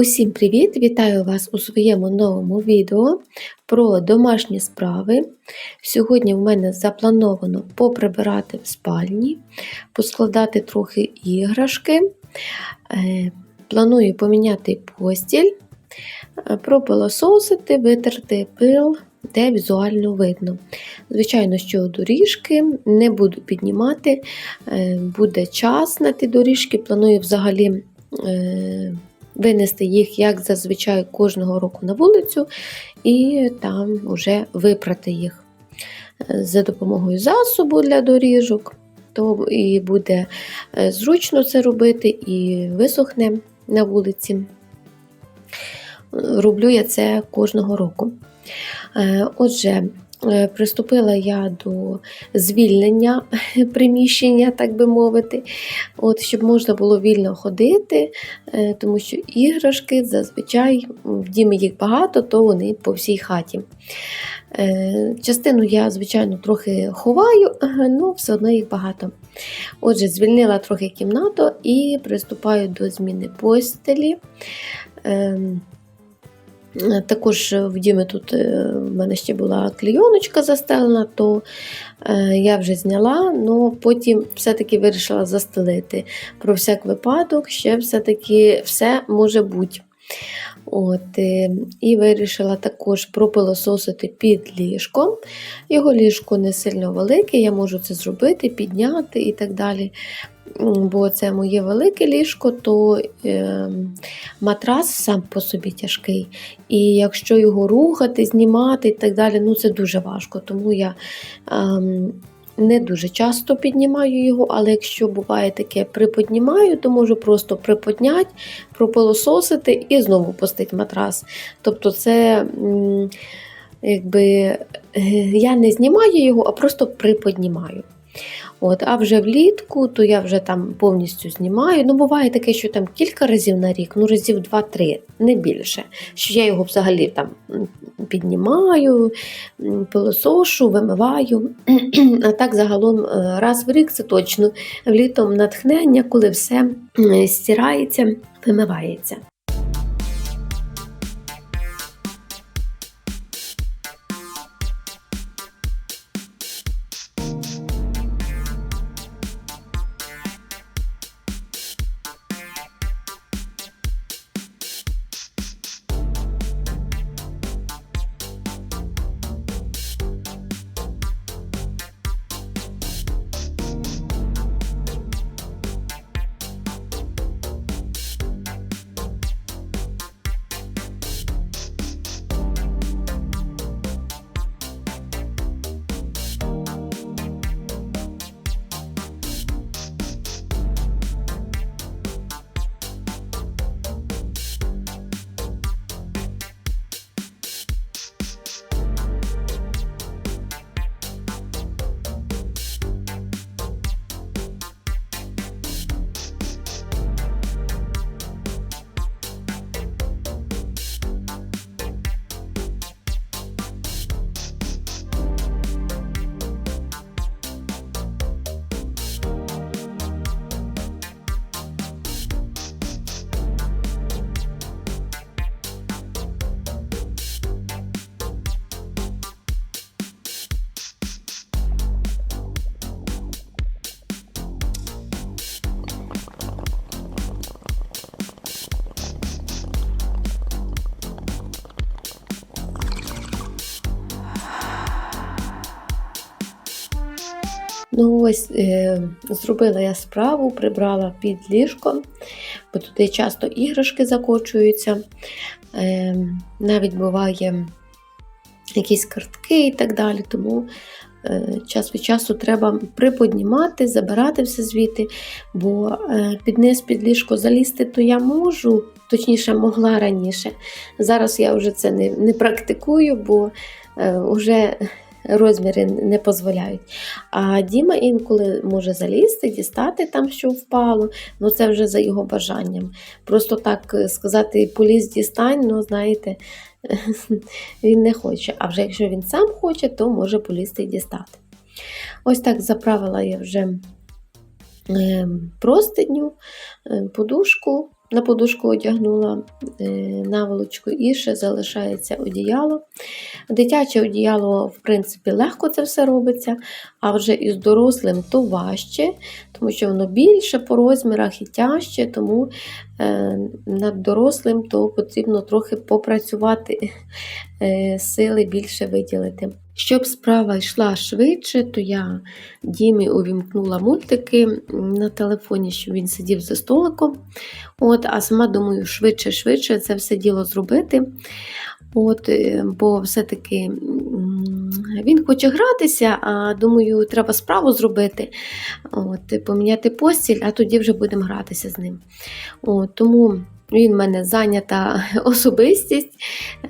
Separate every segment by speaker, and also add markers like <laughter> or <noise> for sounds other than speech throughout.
Speaker 1: Усім привіт! Вітаю вас у своєму новому відео про домашні справи. Сьогодні в мене заплановано поприбирати в спальні, поскладати трохи іграшки. Е, Планую поміняти постіль, е, пропилососити, витерти пил, де візуально видно. Звичайно, що доріжки не буду піднімати, е, буде час на ті доріжки. Планую взагалі. Е, винести їх, як зазвичай, кожного року на вулицю, і там вже випрати їх Е, за допомогою засобу для доріжок. То і буде е, зручно це робити, і висохне на вулиці. Роблю я це кожного року. Е, Отже, е, приступила я до звільнення <laughs> приміщення, так би мовити, от, щоб можна було вільно ходити, е, тому що іграшки зазвичай в дімі їх багато, то вони по всій хаті. Е, Частину я, звичайно, трохи ховаю, але все одно їх багато. Отже, звільнила трохи кімнату і приступаю до зміни постелі. Ем, Е, Також в Дімі тут е, в мене ще була клійоночка застелена, то е, я вже зняла, але потім все-таки вирішила застелити. Про всяк випадок, ще все-таки все може бути. От, І вирішила також пропилососити під ліжком. Його ліжко не сильно велике, я можу це зробити, підняти і так далі. Бо це моє велике ліжко, то е, матрас сам по собі тяжкий. І якщо його рухати, знімати і так далі, ну це дуже важко. Тому я ем, не дуже часто піднімаю його, але якщо буває таке, приподнімаю, то можу просто приподняти, пропилососити і знову пустити матрас. Тобто, це якби е, я не знімаю його, а просто приподнімаю. От, а вже влітку, то я вже там повністю знімаю. Ну, буває таке, що там кілька разів на рік, ну разів 2-3, не більше. Що я його взагалі там піднімаю, пилосошу, вимиваю. <clears throat> А так загалом е, раз в рік це точно влітом натхнення, коли все стирається, вимивається. Ну ось е, зробила я справу, прибрала під ліжком, бо туди часто іграшки закочуються. Е, навіть буває якісь картки і так далі. Тому е, час від часу треба приподнімати, забирати все звідти, бо е, під низ під ліжко залізти то я можу, точніше, могла раніше. Зараз я вже це не, не практикую, бо е, вже розміри не дозволяють. А Діма інколи може залізти, дістати там, що впало, ну це вже за його бажанням. Просто так е, сказати, поліз дістань, ну знаєте, <laughs> він не хоче. А вже якщо він сам хоче, то може полізти і дістати. Ось так заправила я вже е, простиню, е, подушку. На подушку одягнула е, наволочку і ще залишається одіяло. Дитяче одіяло, в принципі, легко це все робиться, а вже із дорослим то важче, тому що воно більше по розмірах і тяжче, тому е, над дорослим то потрібно трохи попрацювати, е, сили більше виділити. Щоб справа йшла швидше, то я Дімі увімкнула мультики на телефоні, щоб він сидів за столиком. От, А сама думаю, швидше-швидше це все діло зробити. От, е, Бо все-таки він хоче гратися, а думаю, треба справу зробити, от, поміняти постіль, а тоді вже будемо гратися з ним. От, Тому він в мене зайнята <laughs> особистість.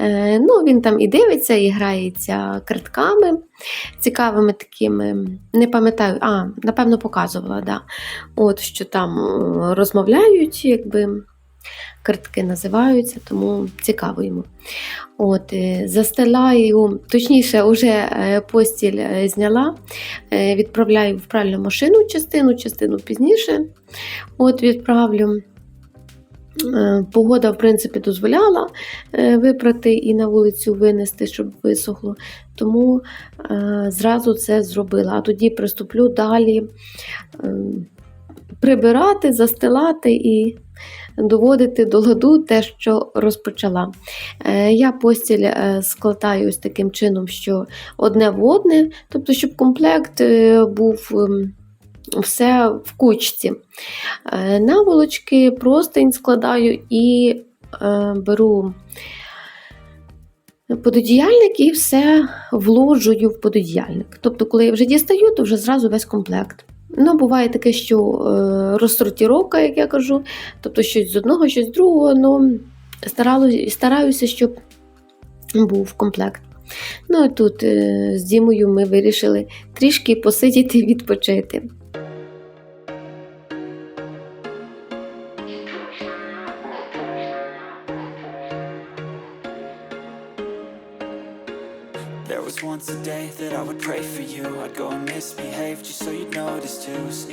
Speaker 1: Е, ну, Він там і дивиться, і грається картками цікавими такими. Не пам'ятаю, а, напевно, показувала, да. От, що там е, розмовляють, якби. Картки називаються, тому цікаво йому. От, е, Застилаю, точніше, вже постіль зняла, відправляю в пральну машину частину, частину пізніше От, відправлю. Е, погода, в принципі, дозволяла е, випрати і на вулицю винести, щоб висохло. Тому е, зразу це зробила. А тоді приступлю далі прибирати, застилати і доводити до ладу те, що розпочала. Я постіль складаю ось таким чином, що одне в одне, тобто, щоб комплект був. Все в кучці. Е, наволочки простень складаю і е, беру пододіяльник і все вложую в пододіяльник. Тобто, коли я вже дістаю, то вже зразу весь комплект. Ну, Буває таке, що е, розсортіровка, як я кажу, тобто щось з одного, щось з другого, ну, стараюся, щоб був комплект. Ну і тут з Дімою ми вирішили трішки посидіти відпочити.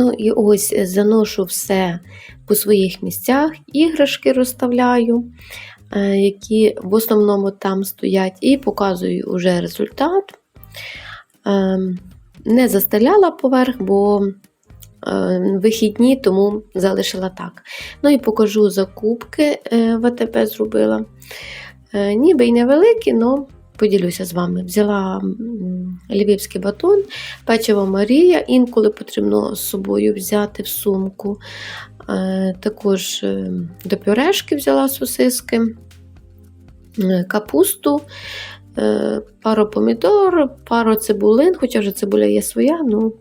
Speaker 1: Ну і ось заношу все по своїх місцях, іграшки розставляю, е, які в основному там стоять, і показую вже результат. Ем, Не застеляла поверх, бо е, вихідні, тому залишила так. Ну і покажу закупки е, в АТП зробила. Е, Ніби й невеликі, але поділюся з вами. Взяла львівський батон, печиво Марія, інколи потрібно з собою взяти в сумку. Е, Також е, до пюрешки взяла сосиски, е, капусту, пару помідор, пару цибулин, хоча вже цибуля є своя, ну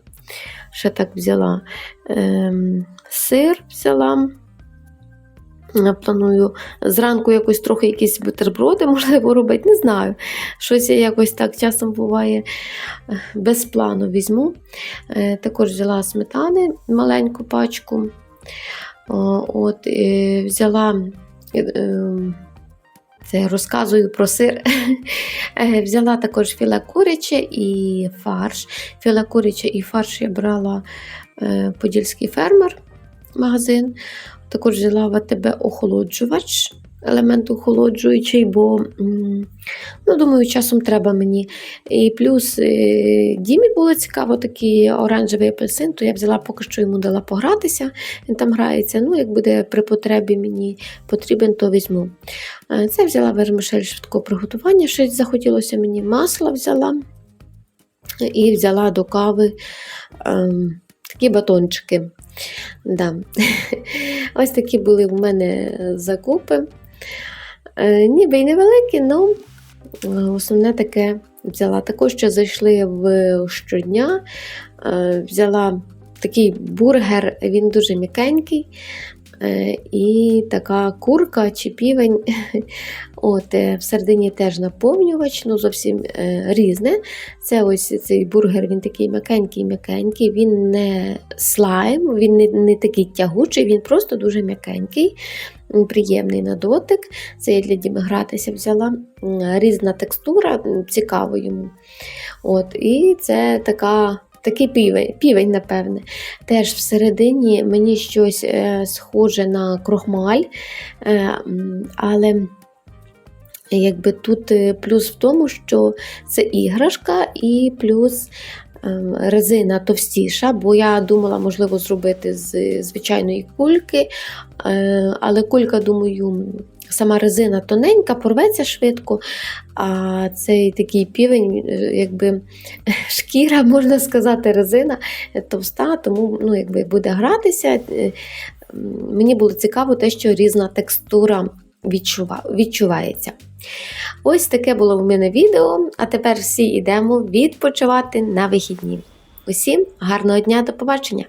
Speaker 1: ще так взяла. Ем, Сир взяла. Е, Планую зранку якось трохи якісь бутерброди, <laughs> можливо, робити, не знаю. Щось я якось так часом буває е, без плану візьму. Е, Також взяла сметани маленьку пачку. От, взяла, це розказую про сир. <laughs> Взяла також філе куряче і фарш. Філе куряче і фарш я брала Подільський фермер магазин. Також взяла в АТБ охолоджувач, елемент охолоджуючий, бо ну, думаю, часом треба мені. І плюс е, Дімі було цікаво такий оранжевий апельсин, то я взяла поки що йому дала погратися, він там грається. Ну, як буде при потребі мені потрібен, то візьму. Е, Це взяла вермишель швидкого приготування, щось захотілося мені масла взяла. І взяла до кави ем, такі батончики. Да. <laughs> Ось такі були в мене закупи. Е, Ніби й невеликі, але основне таке взяла. Також що зайшли в щодня. Е, Взяла такий бургер, він дуже м'якенький. Е, І така курка чи півень. <laughs> От, е, всередині теж наповнювач, ну зовсім е, різне. Це ось цей бургер, він такий м'якенький-м'якенький, він не слайм, він не, не такий тягучий, він просто дуже м'якенький, приємний на дотик. Це я для Діми гратися взяла. Різна текстура, цікаво йому. От, і це така. Такий півень, півень, напевне. Теж всередині мені щось е, схоже на крохмаль, е, але якби тут е, плюс в тому, що це іграшка, і плюс резина товстіша, бо я думала, можливо, зробити з звичайної кульки, е, але кулька, думаю, сама резина тоненька, порветься швидко, а цей такий півень, е, якби <laughs> шкіра, можна сказати, резина товста, тому ну, якби буде гратися. Е, Мені було цікаво те, що різна текстура відчува- відчувається. Ось таке було в мене відео, а тепер всі йдемо відпочивати на вихідні. Усім гарного дня, до побачення!